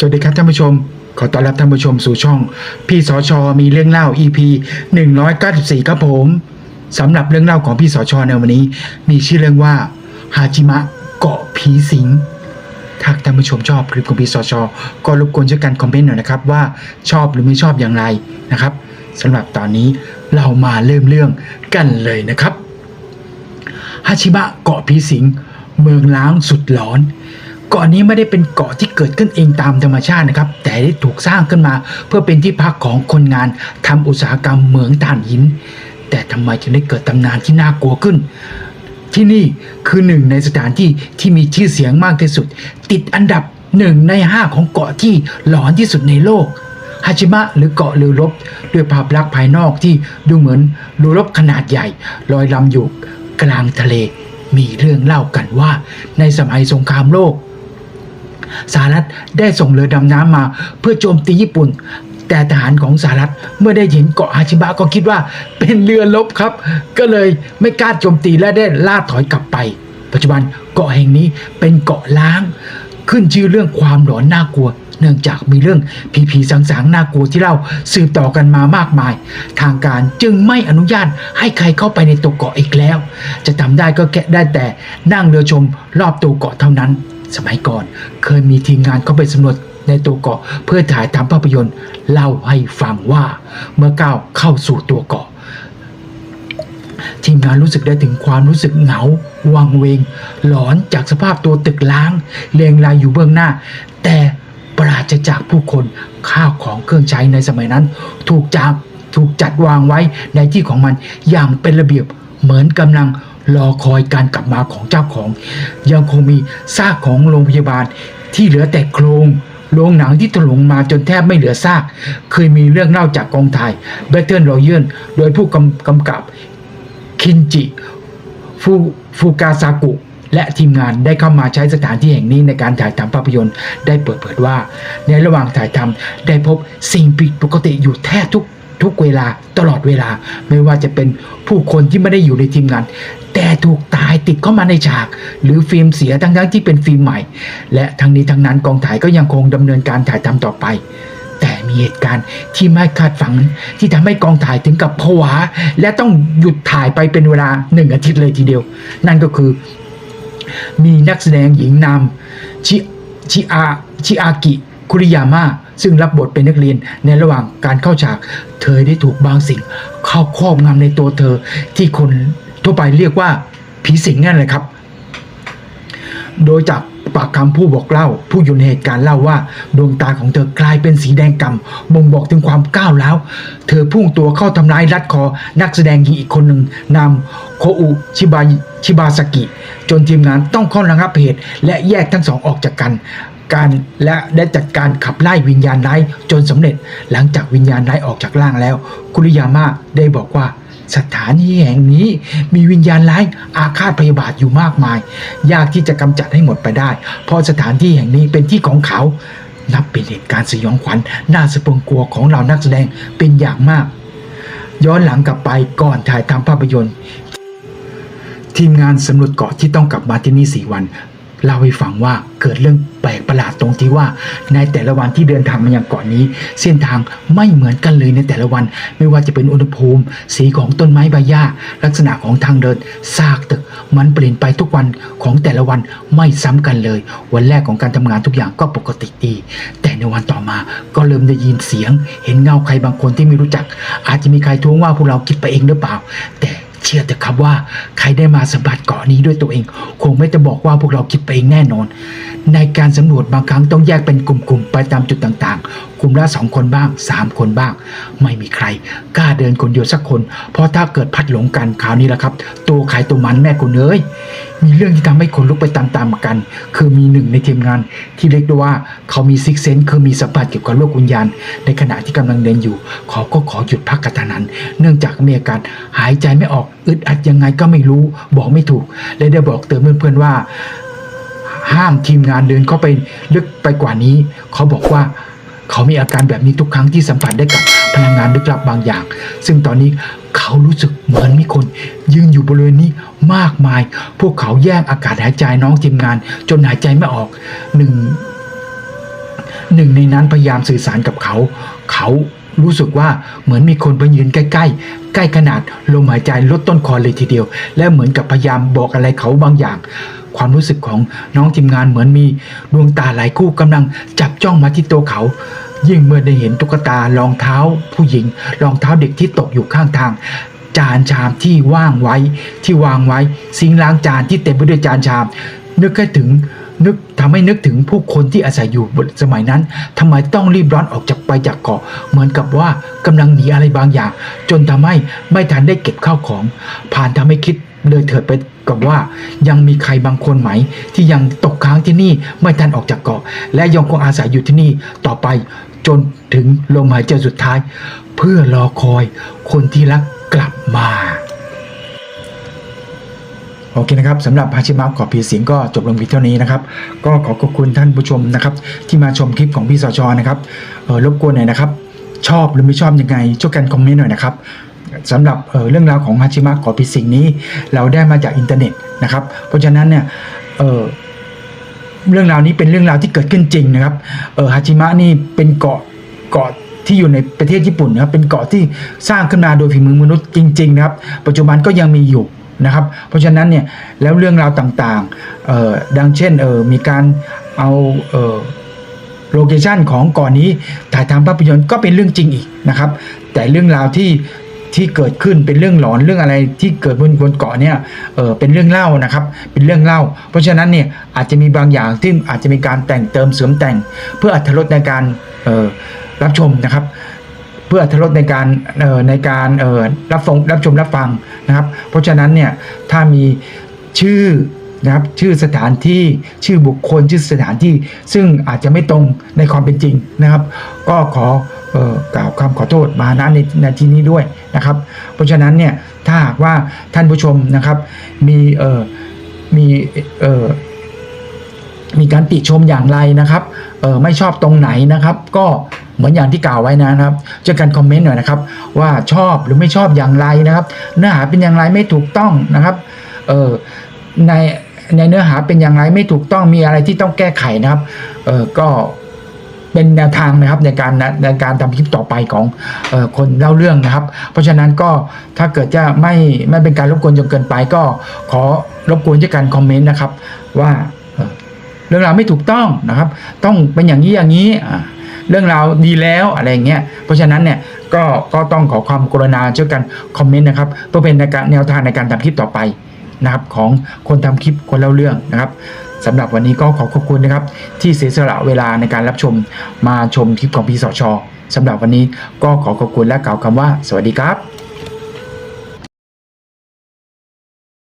สวัสดีครับท่านผู้ชม ขอต้อนรับท่านผู้ชมสู่ช่อง พี่สอชอมีเรื่องเล่า EP 194 ครับผมสำหรับเรื่องเล่าของพี่สอชอในวันนี้ มีชื่อเรื่องว่าฮาจิมะเกาะผีสิงถ้าท่านผู้ชมชอบคลิปของพี่สอชอก็รบกวนช่วยกันคอมเมนต์หน่อยนะครับว่าชอบหรือไม่ชอบอย่างไรนะครับสำหรับตอนนี้เรามาเริ่มเรื่องกันเลยนะครับฮาชิมะเกาะผีสิงเมืองล้างสุดหลอน เกาะนี้ไม่ได้เป็นเกาะที่เกิดขึ้นเองตามธรรมชาตินะครับ แต่ได้ถูกสร้างขึ้นมา เพื่อเป็นที่พักของคนงานทำอุตสาหกรรมเหมืองถ่านหิน แต่ทำไมจึงได้เกิดตำนานที่น่ากลัวขึ้น ที่นี่คือหนึ่งในสถานที่ที่มีชื่อเสียงมากที่สุด ติดอันดับหนึ่งในห้าของเกาะที่หลอนที่สุดในโลกฮาจิมะหรือเกาะเรือรบด้วยภาพลักษณ์ภายนอกที่ดูเหมือนเรือรบขนาดใหญ่ ลอยลำอยู่กลางทะเล มีเรื่องเล่ากันว่าในสมัยสงครามโลก สหรัฐได้ส่งเรือดำน้ำมาเพื่อโจมตีญี่ปุ่น แต่ทหารของสหรัฐเมื่อได้เห็นเกาะฮาชิบะก็คิดว่าเป็นเรือลบครับ ก็เลยไม่กล้าโจมตีและได้ล่าถอยกลับไป ปัจจุบันเกาะแห่งนี้เป็นเกาะล้าง ขึ้นชื่อเรื่องความหลอนน่ากลัวเนื่องจากมีเรื่องผีผีสางๆน่ากลัวที่เล่าสืบต่อกันมามากมาย ทางการจึงไม่อนุญาตให้ใครเข้าไปในตัวเกาะอีกแล้ว จะทำได้ก็แค่ได้แต่นั่งเรือชมรอบตัวเกาะเท่านั้น สมัยก่อนเคยมีทีมงานเข้าไปสำรวจในตัวเกาะเพื่อถ่ายทำภาพยนตร์เล่าให้ฟังว่าเมื่อก้าวเข้าสู่ตัวเกาะ ทีมงานรู้สึกได้ถึงความรู้สึกเหงาวังเวง หลอนจากสภาพตัวตึกล้างเรียงรายอยู่เบื้องหน้า แต่ปราศจากผู้คนข้าวของเครื่องใช้ในสมัยนั้น ถูกจับถูกจัดวางไว้ในที่ของมันอย่างเป็นระเบียบเหมือนกำลัง รอคอยการกลับมาของเจ้าของ ยังคงมีซากของโรงพยาบาลที่เหลือแต่โครงโรงหนังที่ถล่มมาจนแทบไม่เหลือซาก เคยมีเรื่องเล่าจากกองถ่าย Battle Royale โดยผู้กำกำกับคินจิฟูฟูกาซากุ และทีมงานได้เข้ามาใช้สถานที่แห่งนี้ในการถ่ายทำภาพยนตร์ ได้เปิดเผยว่า ในระหว่างถ่ายทำได้พบสิ่งผิดปกติอยู่แทบทุก ทุกเวลาตลอดเวลา ไม่ว่าจะเป็นผู้คนที่ไม่ได้อยู่ในทีมงาน แต่ถูกตายติดเข้ามาในฉาก หรือฟิล์มเสียทั้งทั้งๆที่เป็นฟิล์มใหม่ และทั้งนี้ทั้งนั้นกองถ่ายก็ยังคงดำเนินการถ่ายทำต่อไป แต่มีเหตุการณ์ที่ไม่คาดฝันที่ทำให้กองถ่ายถึงกับผวา และต้องหยุดถ่ายไปเป็นเวลาหนึ่งอาทิตย์เลยทีเดียว นั่นก็คือ มีนักแสดงหญิงนามชิชิอาชิอากิคุริยาม่า ซึ่งรับบทเป็นนักเรียนในระหว่างการเข้าฉาก เธอได้ถูกบางสิ่ง เข้าครอบงำในตัวเธอ ที่คนทั่วไปเรียกว่าผีสิงนั่นแหละครับ โดยจากปากคำผู้บอกเล่า ผู้อยู่ในเหตุการณ์เล่าว่า ดวงตาของเธอกลายเป็นสีแดงกำ่ำบ่งบอกถึงความก้าวร้าว เธอพุ่งตัวเข้าทำร้ายรัดคอ นักแสดงหญิงอีกคนหนึ่งนามโคอุชิบาชิบาสกิ จนทีมงานต้องเข้าระงับเหตุ และแยกทั้งสองออกจากกัน การและได้จัดการขับไล่วิญญาณร้ายจนสำเร็จ หลังจากวิญญาณร้ายออกจากร่างแล้ว คุริยาม่าได้บอกว่าสถานีแห่งนี้มีวิญญาณร้ายอาฆาตพยาบาทอยู่มากมาย ยากที่จะกำจัดให้หมดไปได้ เพราะสถานที่แห่งนี้เป็นที่ของเขา นับเป็นเหตุการณ์สยองขวัญน่าสะพรึงกลัวของเรานักแสดงเป็นอย่างมาก ย้อนหลังกลับไปก่อนถ่ายทำภาพยนตร์ทีมงานสำรวจเกาะที่ต้องกลับมาที่นี่สี่วัน เล่าให้ฟังว่าเกิดเรื่องแปลกประหลาดตรงที่ว่า ในแต่ละวันที่เดินทางมายังเกาะนี้ เส้นทางไม่เหมือนกันเลยในแต่ละวัน ไม่ว่าจะเป็นอุณหภูมิ สีของต้นไม้ใบหญ้า ลักษณะของทางเดินซากตึก มันเปลี่ยนไปทุกวันของแต่ละวันไม่ซ้ำกันเลย วันแรกของการทำงานทุกอย่างก็ปกติดี แต่ในวันต่อมาก็เริ่มได้ยินเสียง เห็นเงาใครบางคนที่ไม่รู้จัก อาจจะมีใครท้วงว่าพวกเราคิดไปเองหรือเปล่า แต่ เชื่อแต่ครับว่าใครได้มาสัมผัสเกาะนี้ด้วยตัวเอง คงไม่จะบอกว่าพวกเราคิดไปเองแน่นอน ในการสำรวจบางครั้งต้องแยกเป็นกลุ่มๆไปตามจุดต่างๆกลุ่มละสองคนบ้างสามคนบ้าง ไม่มีใคร กล้าเดินคนเดียวสักคน เพราะถ้าเกิดพัดหลงกันคราวนี้แหละครับ ตัวใครตัวมันแม่คุณเอ้ยมีเรื่องที่ทำให้คนลุกไปตามๆกัน คือมีหนึ่งในทีมงานที่เรียกได้ว่าเขามีซิกเซนคือมีสัมผัสเกี่ยวกับโลกวิญญาณ ในขณะที่กำลังเดินอยู่เขาก็ขอหยุดพักกระทันหัน เนื่องจากมีอาการหายใจไม่ออกอึดอัดยังไงก็ไม่รู้ บอกไม่ถูกและได้บอกเตือนเพื่อนๆว่า ห้ามทีมงานเดินเข้าไปลึกไปกว่านี้ เขาบอกว่า เขามีอาการแบบนี้ทุกครั้งที่สัมผัสได้กับพลังงานลึกลับบางอย่าง ซึ่งตอนนี้เขารู้สึกเหมือนมีคนยืนอยู่บริเวณนี้มากมาย พวกเขาแย่งอากาศหายใจน้องทีมงาน จนหายใจไม่ออกหนึ่งหนึ่งในนั้นพยายามสื่อสารกับเขา เขารู้สึกว่าเหมือนมีคนไปยืนใกล้ ๆ ใกล้ขนาดลมหายใจลดต้นคอเลยทีเดียว และเหมือนกับพยายามบอกอะไรเขาบางอย่าง ความรู้สึกของน้องทีมงานเหมือนมีดวงตาหลายคู่กำลังจับจ้องมาที่ตัวเขา ยิ่งเมื่อได้เห็นตุ๊กตารองเท้าผู้หญิง รองเท้าเด็กที่ตกอยู่ข้างทาง จานชามที่ว่างไว้ที่วางไว้ซิงล้างจานที่เต็มไปด้วยจานชาม นึกแค่ถึงนึกทำให้นึกถึงผู้คนที่อาศัยอยู่บนสมัยนั้นทำไมต้องรีบร้อนออกจากไปจากเกาะ เหมือนกับว่ากำลังหนีอะไรบางอย่าง จนทำให้ไม่ทันได้เก็บข้าวของ ผ่านทำให้คิด เลยเถิดไปกับว่ายังมีใครบางคนไหม ที่ยังตกค้างที่นี่ไม่ทันออกจากเกาะ และยังคงอาศัยอยู่ที่นี่ต่อไปจนถึงลมหายใจสุดท้าย เพื่อรอคอยคนที่รักกลับมาโอเคนะครับสำหรับฮาชิมะขอพีเสียงก็จบลงเพียงเท่านี้นะครับ ก็ขอขอบคุณท่านผู้ชมนะครับ ที่มาชมคลิปของพี่สชนะครับออรบกวนหน่อยนะครับ ชอบหรือไม่ชอบยังไงช่วยกันคอมเมนต์หน่อยนะครับ สำหรับเรื่องราวของฮาชิมะขอพีสิ่งนี้ เราได้มาจากอินเทอร์เน็ตนะครับ เพราะฉะนั้นเนี่ยเเรื่องราวนี้เป็นเรื่องราวที่เกิดขึ้นจริงนะครับฮาชิมะนี่เป็นเกาะเกาะที่อยู่ในประเทศญี่ปุ่นนะครับเป็นเกาะที่สร้างขึ้นมาโดยฝีมือมนุษย์จริงๆนะครับ ปัจจุบันก็ยังมีอยู่นะครับ เพราะฉะนั้นเนี่ยแล้วเรื่องราวต่างๆดังเช่นมีการเอาเอโลเคชันของเก่อนนี้ถ่ายทำภาพยนตร์ก็เป็นเรื่องจริงอีกนะครับ แต่เรื่องราวที่ ที่เกิดขึ้นเป็นเรื่องหลอนเรื่องอะไรที่เกิดบนบนเกาะเนี่ยเออเป็นเรื่องเล่านะครับ เป็นเรื่องเล่า เพราะฉะนั้นเนี่ยอาจจะมีบางอย่างที่อาจจะมีการแต่งเติมเสริมแต่ง เพื่ออรรถรสในการเออรับชมนะครับ เพื่ออรรถรสในการเออในการเออรับฟังรับชมรับฟังนะครับ เพราะฉะนั้นเนี่ยถ้ามีชื่อนะครับชื่อสถานที่ชื่อบุคคลชื่อสถานที่ ซึ่งอาจจะไม่ตรงในความเป็นจริงนะครับ ก็ขอ กล่าวคำขอโทษมาณในนาทีนี้ด้วยนะครับ เพราะฉะนั้นเนี่ยถ้าหากว่าท่านผู้ชมนะครับ มีเอ่อมีเอ่อมีการติชมอย่างไรนะครับเออไม่ชอบตรงไหนนะครับ ก็เหมือนอย่างที่กล่าวไว้นะครับช่วยกันคอมเมนต์หน่อยนะครับ ว่าชอบหรือไม่ชอบอย่างไรนะครับ เนื้อหาเป็นอย่างไรไม่ถูกต้องนะครับเออในในเนื้อหาเป็นอย่างไรไม่ถูกต้องมีอะไรที่ต้องแก้ไขนะครับเออก็ เป็นแนวทางนะครับในการในการทำคลิปต่อไปของออคนเล่าเรื่องนะครับ เพราะฉะนั้นก็ถ้าเกิดจะไม่ไม่เป็นการรบกวนจนเกินไปก็ขอรบกวนช่วยกันคอมเมนต์นะครับ ว่าเรื่องราวไม่ถูกต้องนะครับ ต้องเป็นอย่างนี้อย่างนี้เรื่องราวดีแล้วอะไรอย่างเงี้ยเพราะฉะนั้นเนี่ยก็ก็ต้องขอความกรุณาช่วยกันคอมเมนต์นะครับเพื่อเป็นแนวทางในการทำคลิปต่อไปนะครับของคนทำคลิปคนเล่าเรื่องนะครับ สำหรับวันนี้ก็ขอขอบคุณนะครับ ที่เสียสละเวลาในการรับชมมาชมคลิปของพีสชสำหรับวันนี้ก็ขอขอบคุณและกล่าวคำว่า สวัสดีครับ